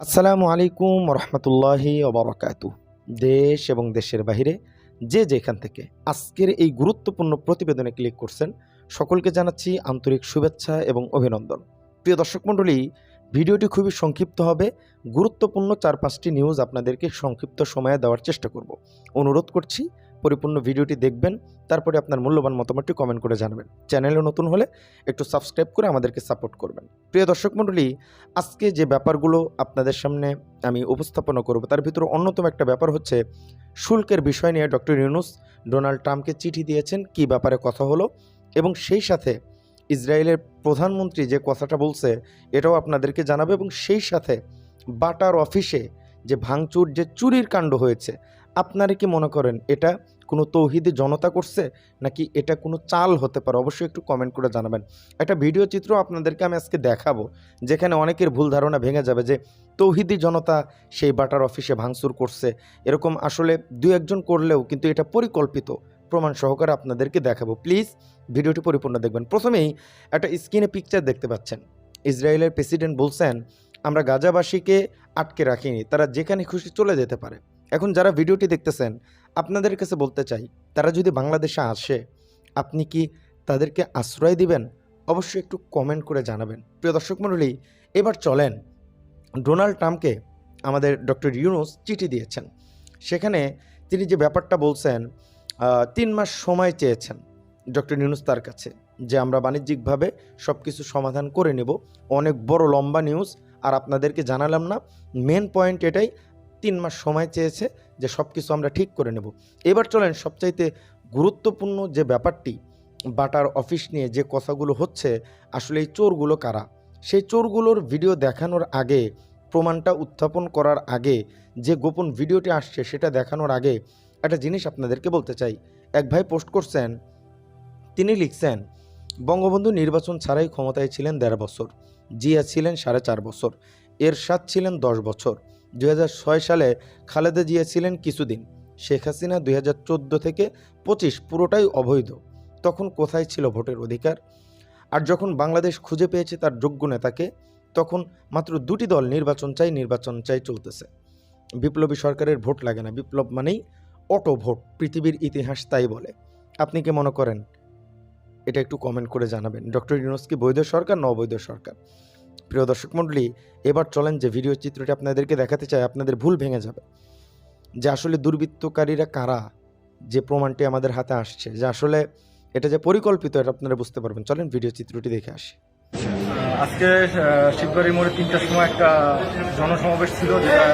আসসালামু আলাইকুম রহমতুল্লাহি ওবরাকাতু দেশ এবং দেশের বাইরে যে যেখান থেকে আজকের এই গুরুত্বপূর্ণ প্রতিবেদনে ক্লিক করছেন, সকলকে জানাচ্ছি আন্তরিক শুভেচ্ছা এবং অভিনন্দন। প্রিয় দর্শক মণ্ডলী, ভিডিওটি খুবই সংক্ষিপ্ত হবে। গুরুত্বপূর্ণ চার পাঁচটি নিউজ আপনাদেরকে সংক্ষিপ্ত সময়ে দেওয়ার চেষ্টা করব। অনুরোধ করছি পরিপূর্ণ ভিডিওটি দেখবেন, তারপরে আপনার মূল্যবান মতামতটি কমেন্ট করে জানাবেন। চ্যানেলে নতুন হলে একটু সাবস্ক্রাইব করে আমাদেরকে সাপোর্ট করবেন। প্রিয় দর্শক মণ্ডলী, আজকে যে ব্যাপারগুলো আপনাদের সামনে আমি উপস্থাপনা করব, তার ভিতরে অন্যতম একটা ব্যাপার হচ্ছে শুল্কের বিষয় নিয়ে ডক্টর ইউনুস ডোনাল্ড ট্রাম্পকে চিঠি দিয়েছেন, কি ব্যাপারে কথা হলো এবং সেই সাথে ইসরায়েলের প্রধানমন্ত্রী যে কথাটা বলছে, এটাও আপনাদেরকে জানাবে এবং সেই সাথে বাটার অফিসে যে ভাঙচুর, যে চুরির কাণ্ড হয়েছে, আপনারা কি মনে করেন এটা কোনো তৌহিদি জনতা করছে নাকি এটা কোনো চাল হতে পারে? অবশ্যই একটু কমেন্ট করে জানাবেন। একটা ভিডিও চিত্র আপনাদেরকে আমি আজকে দেখাবো, যেখানে অনেকের ভুল ধারণা ভেঙে যাবে যে তৌহিদি জনতা সেই বাটার অফিসে ভাঙচুর করছে। এরকম আসলে দু একজন করলেও কিন্তু এটা পরিকল্পিত প্রমাণ সহকারে আপনাদেরকে দেখাবো। প্লিজ ভিডিওটি পরিপূর্ণ দেখবেন। প্রথমেই একটা স্ক্রিনে পিকচার দেখতে পাচ্ছেন। ইসরায়েলের প্রেসিডেন্ট বলছেন, আমরা গাজাবাসীকে আটকে রাখিনি, তারা যেখানে খুশি চলে যেতে পারে। এখন যারা ভিডিওটি দেখতেছেন আপনাদের কাছে বলতে চাই, তারা যদি বাংলাদেশে আসে, আপনি কি তাদেরকে আশ্রয় দিবেন? অবশ্যই একটু কমেন্ট করে জানাবেন। প্রিয় দর্শক মণ্ডলী, এবার চলেন। ডোনাল্ড ট্রাম্পকে আমাদের ডক্টর ইউনুস চিঠি দিয়েছেন। সেখানে তিনি যে ব্যাপারটা বলছেন তিন মাস সময় চেয়েছেন ডক্টর ইউনুস তার কাছে, যে আমরা বাণিজ্যিকভাবে সব কিছু সমাধান করে নেব। অনেক বড় লম্বা নিউজ আর আপনাদেরকে জানালাম না। মেন পয়েন্ট এটাই তিন মাস সময় চেয়েছে যে সব কিছু আমরা ঠিক করে নেব। এবার চলেন সবচাইতে গুরুত্বপূর্ণ যে ব্যাপারটি, বাটার অফিস নিয়ে যে কথাগুলো হচ্ছে, আসলে এই চোরগুলো কারা? সেই চোরগুলোর ভিডিও দেখানোর আগে, প্রমাণটা উত্থাপন করার আগে, যে গোপন ভিডিওটি আসছে সেটা দেখানোর আগে একটা জিনিস আপনাদেরকে বলতে চাই। এক ভাই পোস্ট করছেন, তিনি লিখছেন, বঙ্গবন্ধু নির্বাচন ছাড়াই ক্ষমতায় ছিলেন দেড় বছর, জিয়া ছিলেন সাড়ে চার বছর এর এরশাদ ছিলেন দশ বছর দুই হাজার ছয় সালে খালেদা জিয়া ছিলেন কিছুদিন। শেখ হাসিনা দুই হাজার চোদ্দ থেকে পঁচিশ পুরোটাই অবৈধ। তখন কোথায় ছিল ভোটের অধিকার? আর যখন বাংলাদেশ খুঁজে পেয়েছে তার যোগ্য নেতাকে, তখন মাত্র দুটি দল নির্বাচন চাই নির্বাচন চাই চলতেছে। বিপ্লবী সরকারের ভোট লাগে না। বিপ্লব মানেই অটো ভোট, পৃথিবীর ইতিহাস তাই বলে। আপনি কি মনে করেন? এটা একটু কমেন্ট করে জানাবেন। ডক্টর ইউনুস কি বৈধ সরকার না অবৈধ সরকার? প্রিয় দর্শক মণ্ডলী, এবার চলেন যে ভিডিও চিত্রটি আপনাদেরকে দেখাতে চাই, আপনাদের ভুল ভেঙে যাবে। যে আসলে দুর্বৃত্তকারীরা কারা, যে প্রমাণটি আমাদের হাতে আসছে, যে আসলে এটা যে পরিকল্পিত, এটা আপনারা বুঝতে পারবেন। চলেন ভিডিও চিত্রটি দেখে আসি। আজকে শিববাড়ি মোড়ে তিনটার সময় একটা জনসমাবেশ ছিল, যেটা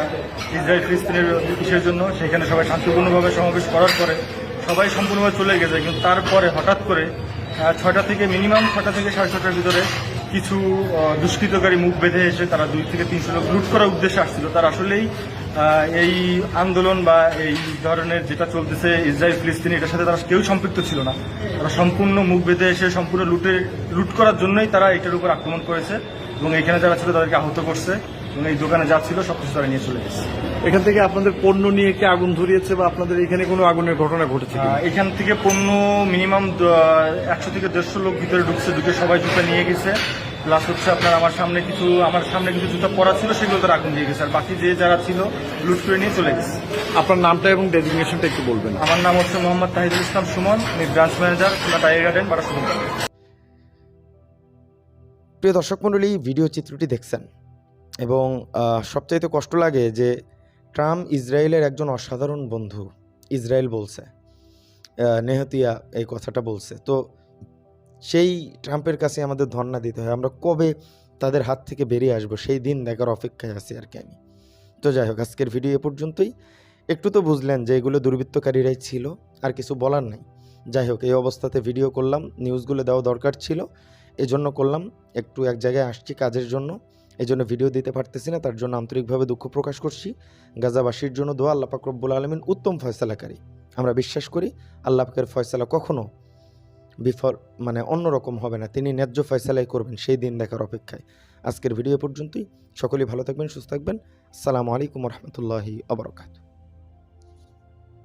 ইসরায়েল ফিলিস্তিনের ইসের জন্য। সেখানে সবাই শান্তিপূর্ণভাবে সমাবেশ করার পরে সবাই সম্পূর্ণভাবে চলে গেছে। কিন্তু তারপরে হঠাৎ করে ছয়টা থেকে মিনিমাম ছটা থেকে সাড়ে ছটার ভিতরে কিছু দুষ্কৃতকারী মুখ বেঁধে এসে তারা দুই থেকে তিনশো লোক লুট করার উদ্দেশ্যে আসছিল। তারা আসলেই এই আন্দোলন বা এই ধরনের যেটা চলতেছে ইসরায়েল ফিলিস্তিনি, এটার সাথে তারা কেউ সম্পৃক্ত ছিল না। তারা সম্পূর্ণ মুখ বেঁধে এসে সম্পূর্ণ লুটে, লুট করার জন্যই তারা এটার উপর আক্রমণ করেছে এবং এখানে যারা ছিল তাদেরকে আহত করছে এবং এই দোকানে যা ছিল সবকিছু তারা নিয়ে চলে গেছে। এখান থেকে আপনাদের পণ্য নিয়ে কি আগুন ধরিয়েছে বা আপনাদের এখানে কোনো আগুনের ঘটনা ঘটেছে কি এখান থেকে পণ্য মিনিমাম একশো থেকে দেড়শো লোক ভিতরে ঢুকছে ঢুকে সবাই জুতা নিয়ে গেছে। প্লাস হচ্ছে আপনার আমার সামনে কিছু আমার সামনে কিছু জুতা পরা ছিল সেগুলো তারা আগুন দিয়ে গেছে। আর বাকি যে যারা ছিল লুট করে নিয়ে চলে গেছে। আপনার নামটা এবং ডেজিগনেশনটা একটু বলবেন। আমার নাম হচ্ছে মোহাম্মদ তাহিদুল ইসলাম সুমন আমি branch manager Khulna Tiger Garden বারা সুমন প্রিয় দর্শক মণ্ডলী ভিডিও চিত্রটি দেখছেন এবং সবচাইতে কষ্ট লাগে যে ট্রাম্প ইসরায়েলের একজন অসাধারণ বন্ধু, ইসরায়েল বলছে। নেহতিয়া এই কথাটা বলছে। তো সেই ট্রাম্পের কাছে আমাদের ধর্ণা দিতে হয়। আমরা কবে তাদের হাত থেকে বেরিয়ে আসব? সেই দিন দেখার অপেক্ষায় আছি আর কি আমি। তো যাই হোক, আজকের ভিডিও এ পর্যন্তই। একটু তো বুঝলেন যে এগুলো দুর্বৃত্তকারীরাই ছিল, আর কিছু বলার নাই। যাই হোক, এই অবস্থাতে ভিডিও করলাম, নিউজগুলো দেওয়া দরকার ছিল। এজন্য করলাম, একটু এক জায়গায় আসছি কাজের জন্য। এই জন্য ভিডিও দিতে পারতেছি না, তার জন্য আন্তরিকভাবে দুঃখ প্রকাশ করছি। গাজাবাসীর জন্য দোয়া আল্লাহ পাক রব্বুল আলমিন উত্তম ফয়সালাকারী। আমরা বিশ্বাস করি আল্লাহ পাকের ফয়সালা কখনও বিফল মানে অন্যরকম হবে না। তিনি ন্যায্য ফয়সালাই করবেন সেই দিন দেখার অপেক্ষায়। আজকের ভিডিও পর্যন্তই। সকলেই ভালো থাকবেন, সুস্থ থাকবেন। আসসালামু আলাইকুম রহমতুল্লাহি আবরকাত